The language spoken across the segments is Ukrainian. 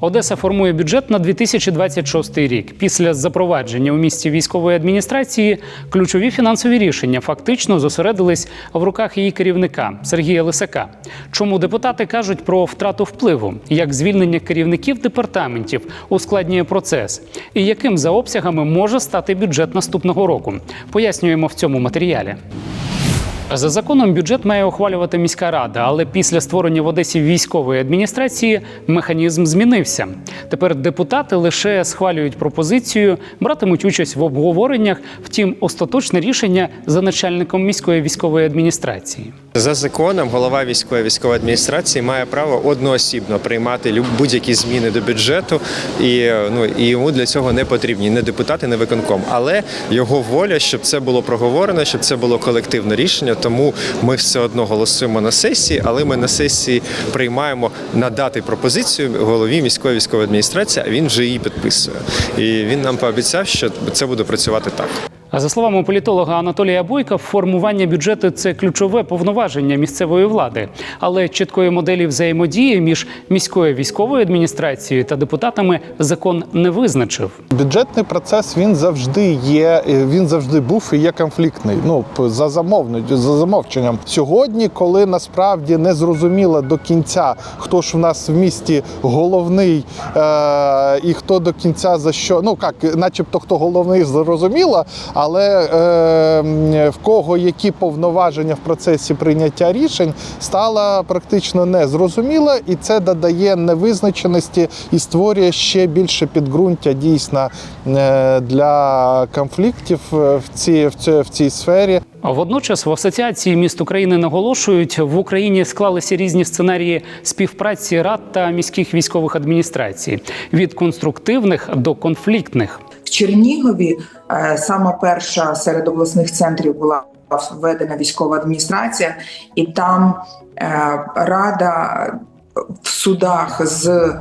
Одеса формує бюджет на 2026 рік. Після запровадження у місті військової адміністрації ключові фінансові рішення фактично зосередились в руках її керівника Сергія Лисака. Чому депутати кажуть про втрату впливу, як звільнення керівників департаментів ускладнює процес, і яким за обсягами може стати бюджет наступного року? Пояснюємо в цьому матеріалі. За законом бюджет має ухвалювати міська рада, але після створення в Одесі військової адміністрації механізм змінився. Тепер депутати лише схвалюють пропозицію, братимуть участь в обговореннях. Втім, остаточне рішення за начальником міської військової адміністрації. За законом голова військової військової адміністрації має право одноосібно приймати будь-які зміни до бюджету, і ну і йому для цього не потрібні не депутати, не виконком. Але його воля, щоб це було проговорено, щоб це було колективне рішення. Тому ми все одно голосуємо на сесії, але ми на сесії приймаємо надати пропозицію голові міської військової адміністрації. А він вже її підписує. І він нам пообіцяв, що це буде працювати так. А за словами політолога Анатолія Бойка, формування бюджету це ключове повноваження місцевої влади, але чіткої моделі взаємодії між міською військовою адміністрацією та депутатами закон не визначив. Бюджетний процес він завжди є, е, він завжди був і є конфліктний. Ну за замовною, за замовченням. Сьогодні, коли насправді не зрозуміло до кінця, хто ж в нас в місті головний е- і хто до кінця за що, ну як, начебто, хто головний, зрозуміло, але е- в кого які повноваження в процесі прийняття рішень стало практично незрозуміло, і це додає невизначеності і створює ще більше підґрунтя дійсно е, для конфліктів е, в цій, в цій, в цій сфері. Водночас в асоціації міст України наголошують, в Україні склалися різні сценарії співпраці рад та міських військових адміністрацій від конструктивних до конфліктних. В Чернігові. Е, сама перша серед обласних центрів була введена військова адміністрація, і там е, рада в судах з е,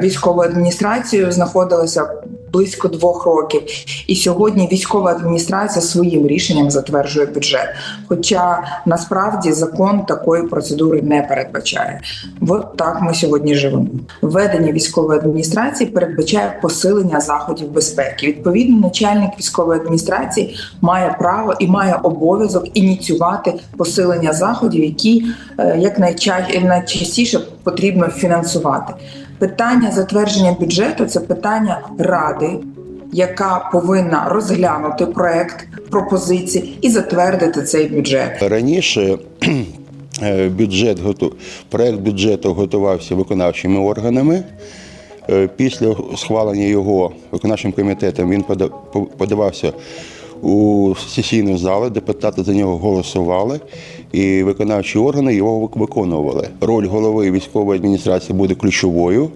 військовою адміністрацією знаходилася близько двох років. І сьогодні військова адміністрація своїм рішенням затверджує бюджет. Хоча насправді закон такої процедури не передбачає. От так ми сьогодні живемо. Введення військової адміністрації передбачає посилення заходів безпеки. Відповідно, начальник військової адміністрації має право і має обов'язок ініціювати посилення заходів, які е, як найча- найчастіше потрібно фінансувати. Питання затвердження бюджету це питання ради, яка повинна розглянути проект пропозицій і затвердити цей бюджет. Раніше е, бюджет проект бюджету готувався виконавчими органами. Е, Після схвалення його виконавчим комітетом він пода- подавався у сесійну залу, депутати за нього голосували, і виконавчі органи його виконували. Роль голови військової адміністрації буде ключовою,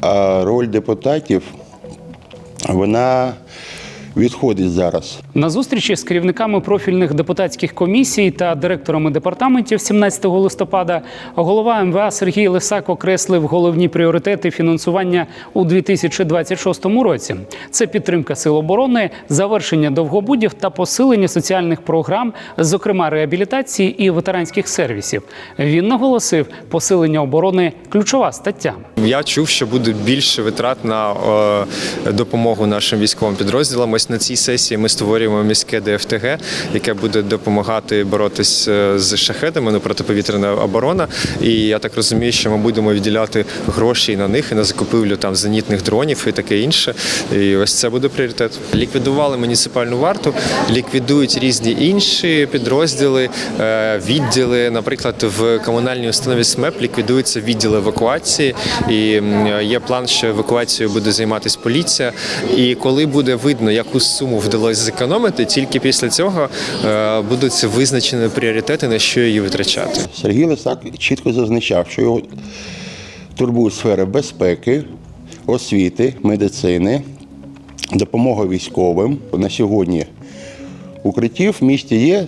а роль депутатів вона відходить зараз. На зустрічі з керівниками профільних депутатських комісій та директорами департаментів 17 листопада голова МВА Сергій Лисак окреслив головні пріоритети фінансування у 2026 році. Це підтримка сил оборони, завершення довгобудів та посилення соціальних програм, зокрема реабілітації і ветеранських сервісів. Він наголосив, посилення оборони ключова стаття. Я чув, що буде більше витрат на е, допомогу нашим військовим підрозділам. Ось на цій сесії ми створюємо міське ДФТГ, яке буде допомагати боротись е, з шахедами, ну протиповітряна оборона. І я так розумію, що ми будемо відділяти гроші на них, і на закупівлю там зенітних дронів і таке інше. І ось це буде пріоритет. Ліквідували муніципальну варту, ліквідують різні інші підрозділи, е, відділи. Наприклад, в комунальній установі СМЕП ліквідуються відділи евакуації, і є план, що евакуацією буде займатися поліція. І коли буде видно, яку суму вдалося зекономити, тільки після цього е, будуть визначені пріоритети, на що її витрачати. Сергій Лисак чітко зазначав, що його турбують сфери безпеки, освіти, медицини, допомога військовим. На сьогодні укриттів в місті є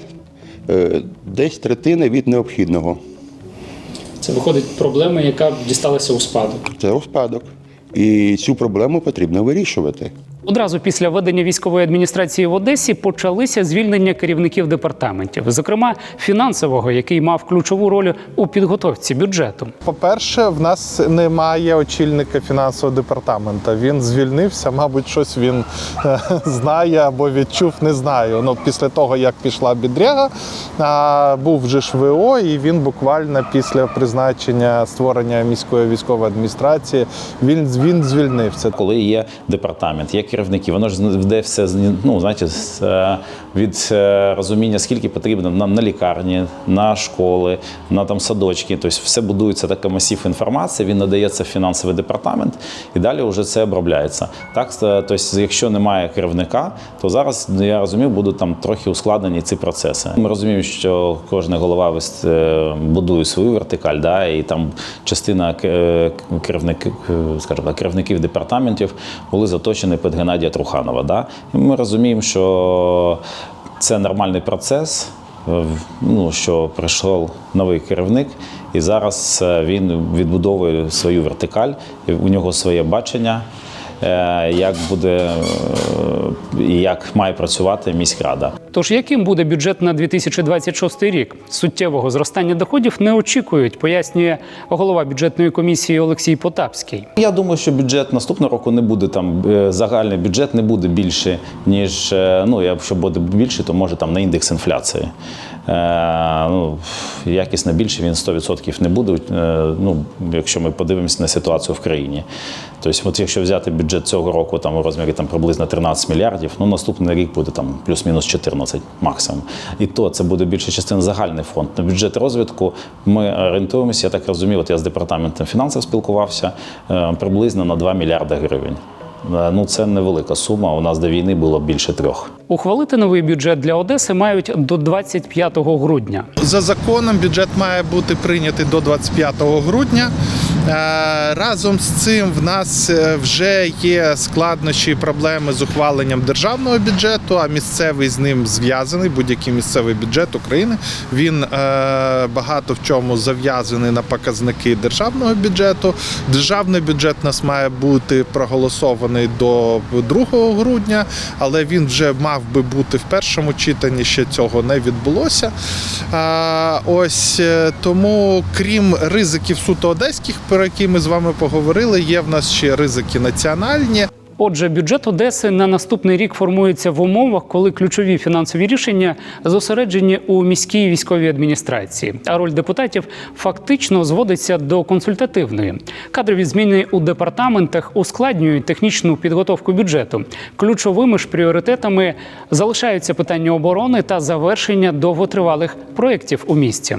е, десь третина від необхідного. Це виходить проблема, яка дісталася у спадок. Це розпадок. І цю проблему потрібно вирішувати. Одразу після введення військової адміністрації в Одесі почалися звільнення керівників департаментів, зокрема фінансового, який мав ключову роль у підготовці бюджету. По-перше, в нас немає очільника фінансового департамента. Він звільнився, мабуть, щось він е, знає або відчув, не знаю. Ну, після того, як пішла бідряга, а, був вже ж ВО, і він буквально після призначення створення міської військової адміністрації він, він звільнився. коли є департамент, є керівники, воно ж йде все ну, знаєте, е, від е, розуміння, скільки потрібно на, на лікарні, на школи, на там садочки. Тобто все будується такий масив інформації, він надається в фінансовий департамент і далі вже це обробляється. Так, е, тобто, якщо немає керівника, то зараз я розумію, будуть там трохи ускладнені ці процеси. Ми розуміємо, що кожна голова будує свою вертикаль, да, і там частина керівників, скажімо керівників департаментів були заточені під Геннадія Труханова. Да? І ми розуміємо, що це нормальний процес. е, Ну, що прийшов новий керівник, і зараз е, він відбудовує свою вертикаль, у нього своє бачення, як буде е, і як має працювати міськрада. Тож яким буде бюджет на 2026 рік? Суттєвого зростання доходів не очікують, пояснює голова бюджетної комісії Олексій Потапський. Я думаю, що бюджет наступного року не буде там е, загальний бюджет не буде більше, ніж е, ну якщо буде більше, то може там на індекс інфляції. Е, ну, якісно більше він 100% не буде. Е, ну, якщо ми подивимося на ситуацію в країні. Тобто, от якщо взяти бюджет цього року там у розмірі там приблизно 13 мільярдів, ну наступний рік буде там плюс-мінус 14 максимум. І то це буде більша частина загальний фонд. На бюджет розвитку ми орієнтуємося, я так розумію, от я з департаментом фінансів спілкувався е, приблизно на 2 мільярди гривень. Е, Ну це невелика сума. У нас до війни було більше трьох. Ухвалити новий бюджет для Одеси мають до 25 грудня. За законом бюджет має бути прийнятий до 25 грудня. Е, Разом з цим в нас е, вже є складнощі і проблеми з ухваленням державного бюджету, а місцевий з ним зв'язаний. Будь-який місцевий бюджет України він е, багато в чому зав'язаний на показники державного бюджету. Державний бюджет у нас має бути проголосований до 2 грудня, але він вже мав би бути в першому читанні. Ще цього не відбулося. Ось тому, крім ризиків суто одеських, про які ми з вами поговорили, є в нас ще ризики національні. Отже, бюджет Одеси на наступний рік формується в умовах, коли ключові фінансові рішення зосереджені у міській військовій адміністрації, а роль депутатів фактично зводиться до консультативної. Кадрові зміни у департаментах ускладнюють технічну підготовку бюджету. Ключовими ж пріоритетами залишаються питання оборони та завершення довготривалих проєктів у місті.